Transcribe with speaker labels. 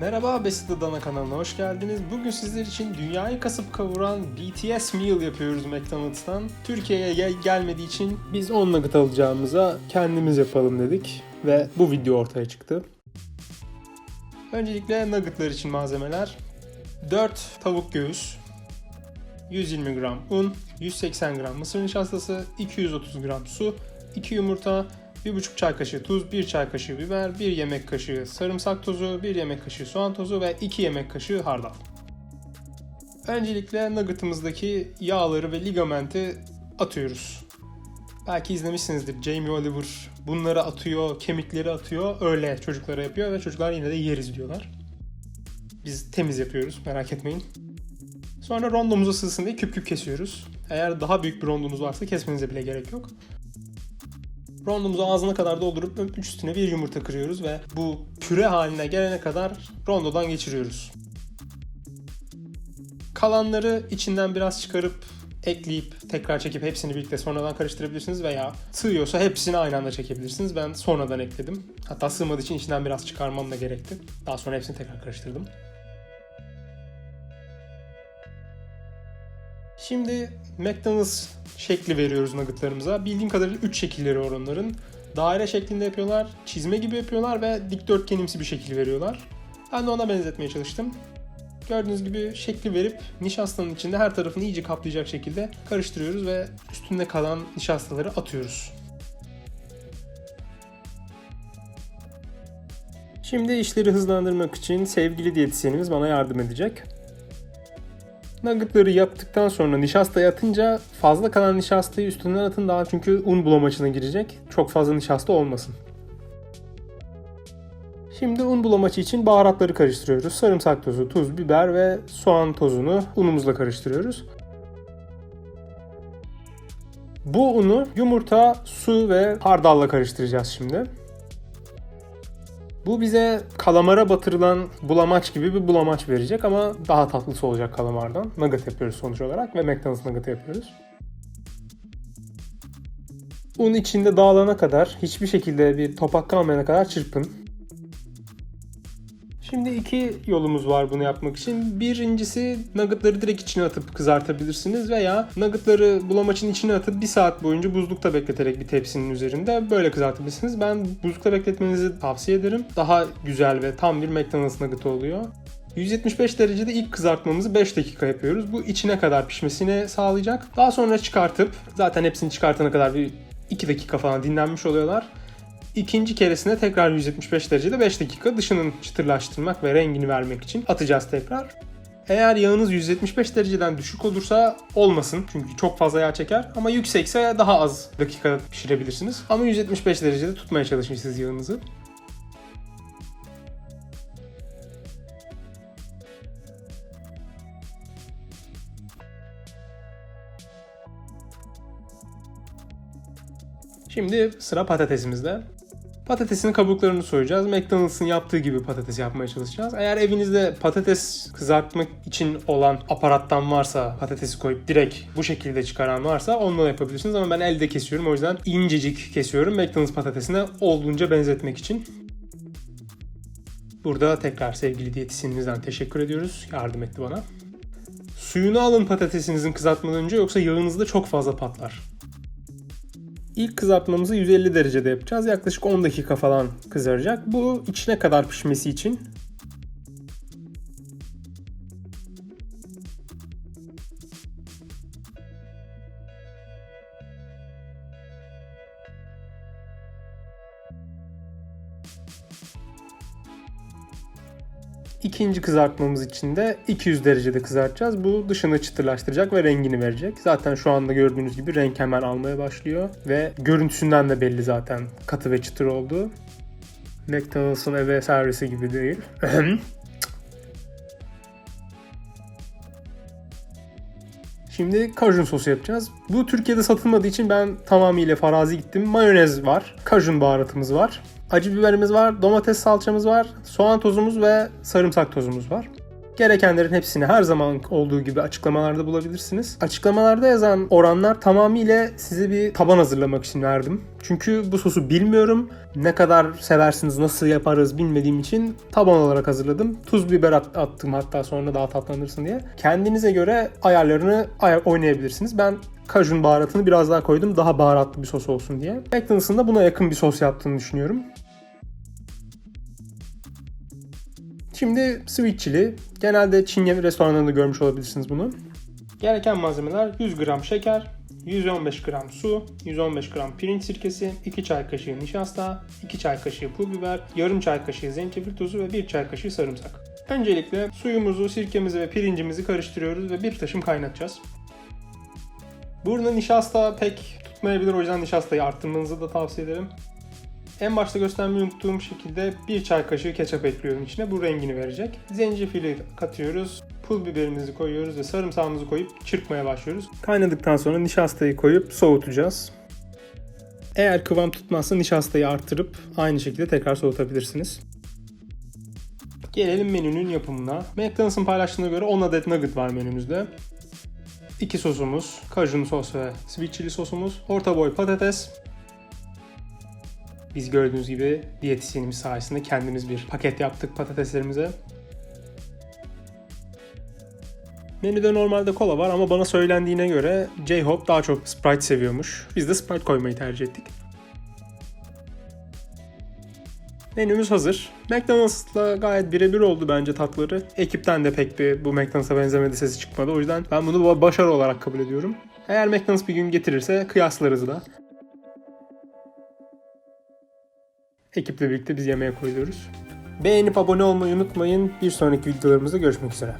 Speaker 1: Merhaba Besit Dana kanalına hoş geldiniz. Bugün sizler için dünyayı kasıp kavuran BTS Meal yapıyoruz McDonald's'tan. Türkiye'ye gel- gelmediği için biz 10 nugget alacağımıza kendimiz yapalım dedik ve bu video ortaya çıktı. Öncelikle nuggetlar için malzemeler. 4 tavuk göğüs, 120 gram un, 180 gram mısır nişastası, 230 gram su, 2 yumurta, 1,5 çay kaşığı tuz, 1 çay kaşığı biber, 1 yemek kaşığı sarımsak tozu, 1 yemek kaşığı soğan tozu ve 2 yemek kaşığı hardal. Öncelikle nuggetımızdaki yağları ve ligamenti atıyoruz. Belki izlemişsinizdir. Jamie Oliver bunları atıyor, kemikleri atıyor, öyle çocuklara yapıyor ve çocuklar yine de yeriz diyorlar. Biz temiz yapıyoruz, merak etmeyin. Sonra rondomuza sığsın diye küp küp kesiyoruz. Eğer daha büyük bir rondonuz varsa kesmenize bile gerek yok. Rondomuzu ağzına kadar doldurup üstüne bir yumurta kırıyoruz ve bu püre haline gelene kadar rondodan geçiriyoruz. Kalanları içinden biraz çıkarıp ekleyip tekrar çekip hepsini birlikte sonradan karıştırabilirsiniz veya sığıyorsa hepsini aynı anda çekebilirsiniz. Ben sonradan ekledim. Hatta sığmadığı için içinden biraz çıkarmam da gerekti. Daha sonra hepsini tekrar karıştırdım. Şimdi McDonald's şekli veriyoruz nuggetlarımıza. Bildiğim kadarıyla 3 şekilleri var onların. Daire şeklinde yapıyorlar, çizme gibi yapıyorlar ve dikdörtgenimsi bir şekil veriyorlar. Ben de ona benzetmeye çalıştım. Gördüğünüz gibi şekli verip nişastanın içinde her tarafını iyice kaplayacak şekilde karıştırıyoruz ve üstünde kalan nişastaları atıyoruz. Şimdi işleri hızlandırmak için sevgili diyetisyenimiz bana yardım edecek. Nuggetları yaptıktan sonra nişastayı atınca fazla kalan nişastayı üstünden atın daha çünkü un bulamaçına girecek. Çok fazla nişasta olmasın. Şimdi un bulamaçı için baharatları karıştırıyoruz. Sarımsak tozu, tuz, biber ve soğan tozunu unumuzla karıştırıyoruz. Bu unu yumurta, su ve hardalla karıştıracağız şimdi. Bu bize kalamara batırılan bulamaç gibi bir bulamaç verecek ama daha tatlısı olacak kalamardan. Nugget yapıyoruz sonuç olarak ve McDonald's nugget yapıyoruz. Un içinde dağılana kadar, hiçbir şekilde bir topak kalmayana kadar çırpın. Şimdi iki yolumuz var bunu yapmak için. Birincisi nuggetları direkt içine atıp kızartabilirsiniz veya nuggetları bulamaçın içine atıp bir saat boyunca buzlukta bekleterek bir tepsinin üzerinde böyle kızartabilirsiniz. Ben buzlukta bekletmenizi tavsiye ederim. Daha güzel ve tam bir McDonald's nugget oluyor. 175 derecede ilk kızartmamızı 5 dakika yapıyoruz. Bu içine kadar pişmesini sağlayacak. Daha sonra çıkartıp zaten hepsini çıkartana kadar bir 2 dakika falan dinlenmiş oluyorlar. İkinci keresinde tekrar 175 derecede 5 dakika dışının çıtırlaştırmak ve rengini vermek için atacağız tekrar. Eğer yağınız 175 dereceden düşük olursa olmasın çünkü çok fazla yağ çeker ama yüksekse daha az dakika pişirebilirsiniz. Ama 175 derecede tutmaya çalışın siz yağınızı. Şimdi sıra patatesimizde. Patatesin kabuklarını soyacağız. McDonald's'ın yaptığı gibi patates yapmaya çalışacağız. Eğer evinizde patates kızartmak için olan aparattan varsa patatesi koyup direkt bu şekilde çıkaran varsa onunla yapabilirsiniz. Ama ben elde kesiyorum o yüzden incecik kesiyorum. McDonald's patatesine olduğunca benzetmek için. Burada tekrar sevgili diyetisyenimizden teşekkür ediyoruz. Yardım etti bana. Suyunu alın patatesinizin kızartmadan önce yoksa yağınızda çok fazla patlar. İlk kızartmamızı 150 derecede yapacağız. Yaklaşık 10 dakika falan kızaracak. Bu içine kadar pişmesi için. İkinci kızartmamız için de 200 derecede kızartacağız. Bu dışını çıtırlaştıracak ve rengini verecek. Zaten şu anda gördüğünüz gibi renk hemen almaya başlıyor. Ve görüntüsünden de belli zaten katı ve çıtır olduğu. McDonald's'ın eve servisi gibi değil. Şimdi kajun sosu yapacağız. Bu Türkiye'de satılmadığı için ben tamamıyla farazi gittim. Mayonez var, kajun baharatımız var. Acı biberimiz var, domates salçamız var, soğan tozumuz ve sarımsak tozumuz var. Gerekenlerin hepsini her zaman olduğu gibi açıklamalarda bulabilirsiniz. Açıklamalarda yazan oranlar tamamıyla size bir taban hazırlamak için verdim. Çünkü bu sosu bilmiyorum. Ne kadar seversiniz, nasıl yaparız bilmediğim için taban olarak hazırladım. Tuz biber at- attım hatta sonra daha tatlanırsın diye. Kendinize göre ayarlarını ayar oynayabilirsiniz. Ben kajun baharatını biraz daha koydum. Daha baharatlı bir sos olsun diye. McDonald's'ın da buna yakın bir sos yaptığını düşünüyorum. Şimdi sweet chili. Genelde Çin yemek restoranlarında görmüş olabilirsiniz bunu. Gereken malzemeler 100 gram şeker, 115 gram su, 115 gram pirinç sirkesi, 2 çay kaşığı nişasta, 2 çay kaşığı pul biber, yarım çay kaşığı zencefil tozu ve 1 çay kaşığı sarımsak. Öncelikle suyumuzu, sirkemizi ve pirincimizi karıştırıyoruz ve bir taşım kaynatacağız. Burada nişasta pek tutmayabilir o yüzden nişastayı arttırmanızı da tavsiye ederim. En başta göstermeyi unuttuğum şekilde bir çay kaşığı ketçap ekliyorum içine. Bu rengini verecek. Zencefili katıyoruz. Pul biberimizi koyuyoruz ve sarımsağımızı koyup çırpmaya başlıyoruz. Kaynadıktan sonra nişastayı koyup soğutacağız. Eğer kıvam tutmazsa nişastayı artırıp aynı şekilde tekrar soğutabilirsiniz. Gelelim menünün yapımına. McDonald's'ın paylaştığına göre 10 adet nugget var menümüzde. 2 sosumuz, kajun sos ve sweet chili sosumuz, orta boy patates, biz gördüğünüz gibi diyetisyenimiz sayesinde kendimiz bir paket yaptık patateslerimize. Menüde normalde kola var ama bana söylendiğine göre J-Hope daha çok Sprite seviyormuş. Biz de Sprite koymayı tercih ettik. Menümüz hazır. McDonald's'la gayet birebir oldu bence tatları. Ekipten de pek bir bu McDonald's'a benzemedi sesi çıkmadı. O yüzden ben bunu ba- başarı olarak kabul ediyorum. Eğer McDonald's bir gün getirirse kıyaslarız da. Ekiple birlikte biz yemeğe koyuyoruz. Beğenip abone olmayı unutmayın. Bir sonraki videolarımızda görüşmek üzere.